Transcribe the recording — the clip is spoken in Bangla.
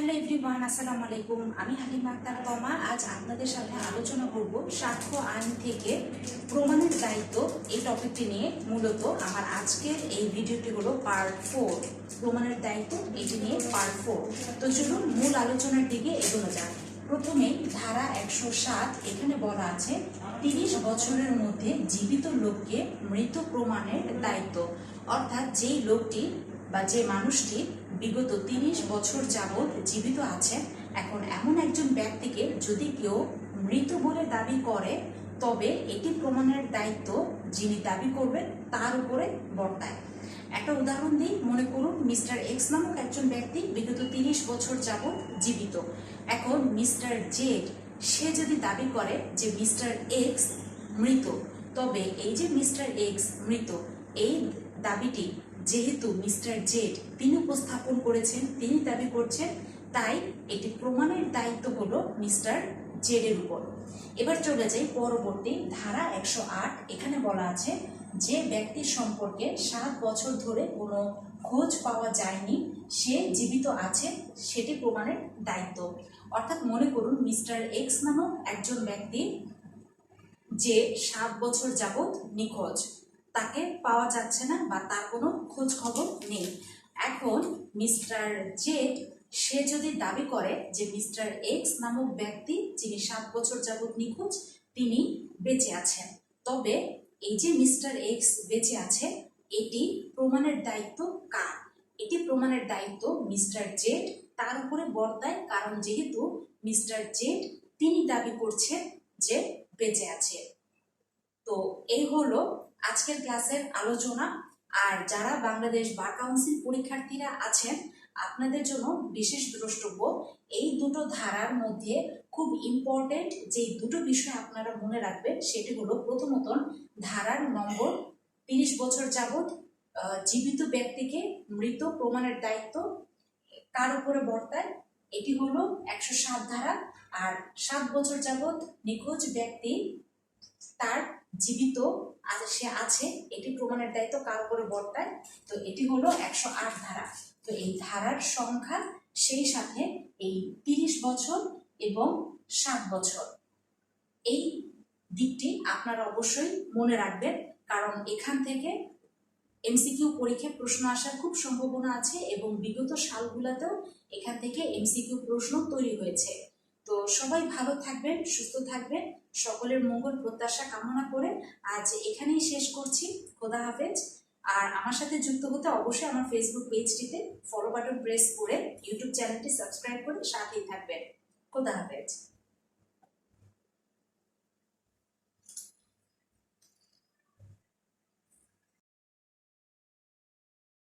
হ্যালো এভরিওয়ান, আসসালামু আলাইকুম। আমি হালিম আক্তার তমা আজ আপনাদের সাথে আলোচনা করব সাক্ষ্য আইন থেকে প্রমাণের দায়িত্ব এই টপিকটি নিয়ে। মূলত আমার আজকের এই ভিডিওটি হলো পার্ট ফোর প্রমাণের দায়িত্ব, এটি নিয়ে পার্ট ফোর তো চলুন মূল আলোচনার দিকে এগোনো যাক। প্রথমে ধারা একশো সাত, এখানে বলা আছে, তিরিশ বছরের মধ্যে জীবিত লোককে মৃত প্রমাণের দায়িত্ব। অর্থাৎ যেই লোকটি বা যে মানুষটি বিগত তিরিশ বছর যাবৎ জীবিত আছেন এখন এমন একজন ব্যক্তিকে যদি কেউ মৃত বলে দাবি করে, তবে এটি প্রমাণের দায়িত্ব যিনি দাবি করবেন তার উপরে বর্তায়। একটা উদাহরণ দিই, মনে করুন মিস্টার এক্স নামক একজন ব্যক্তি বিগত তিরিশ বছর যাবৎ জীবিত। এখন মিস্টার জেড, সে যদি দাবি করে যে মিস্টার এক্স মৃত, তবে এই যে মিস্টার এক্স মৃত, এই দাবিটি যেহেতু মিস্টার জেড তিনি উপস্থাপন করেছেন, তিনি দাবি করছেন, তাই এটি প্রমাণের দায়িত্ব হলো মিস্টার জেডের উপর। এবার চলে যাই পরবর্তী ধারা একশো আট, এখানে বলা আছে, যে ব্যক্তির সম্পর্কে সাত বছর ধরে কোনো খোঁজ পাওয়া যায়নি, সে জীবিত আছে, সেটি প্রমাণের দায়িত্ব। অর্থাৎ মনে করুন, মিস্টার এক্স নামক একজন ব্যক্তি যে সাত বছর যাবৎ নিখোঁজ। তাকে পাওয়া যাচ্ছে না বা তার কোনো খোঁজ খবর নেই। এখন মিস্টার জেড, সে যদি দাবি করে যে মিস্টার এক্স নামক ব্যক্তি, যিনি সাত বছর যাবৎ নিখোঁজ, তিনি বেঁচে আছেন। তবে এই যে মিস্টার এক্স বেঁচে আছে, এটি প্রমাণের দায়িত্ব কার? এটি প্রমাণের দায়িত্ব মিস্টার জেড, তার উপরে বর্তায়, কারণ যেহেতু মিস্টার জেড, তিনি দাবি করছেন যে বেঁচে আছে। তো এই হলো আজকের ক্লাসের আলোচনা। আর যারা বাংলাদেশ বার কাউন্সিল পরীক্ষার্থীরা আছেন, আপনাদের জন্য বিশেষ দ্রষ্টব্য, এই দুটো ধারার মধ্যে খুব ইম্পর্টেন্ট যে দুটো বিষয় আপনারা মনে রাখবেন, সেটি হলো প্রথমত ধারার নম্বর তিরিশ বছর যাবৎ জীবিত ব্যক্তিকে মৃত প্রমাণের দায়িত্ব কার উপরে বর্তায়। এটি হলো একশো সাত ধারা। আর সাত বছর যাবৎ নিখোঁজ ব্যক্তি তার জীবিত, আজ সে আছে, এটি প্রমাণের দায়িত্ব কার উপরে বর্তায়? তো এটি হলো একশো আট ধারা। তো এই ধারার সংখ্যা সেই সাথে এই তিরিশ বছর এবং সাত বছর। এই দিকটি আপনারা অবশ্যই মনে রাখবেন, কারণ এখান থেকে এমসিকিউ পরীক্ষায় প্রশ্ন আসার খুব সম্ভাবনা আছে এবং বিগত সালগুলোতেও এখান থেকে এমসিকিউ প্রশ্ন তৈরি হয়েছে। সবাই ভালো থাকবেন, সুস্থ থাকবেন। সকলের মঙ্গল, প্রত্যাশা, কামনা করে আজ এখানেই শেষ করছি। খোদা হাফেজ। আর আমার সাথে যুক্ত হতে অবশ্যই আমার ফেসবুক পেজটিতে ফলো বাটন প্রেস করে ইউটিউব চ্যানেলটি সাবস্ক্রাইব করে সাথেই থাকবেন। খোদা হাফেজ।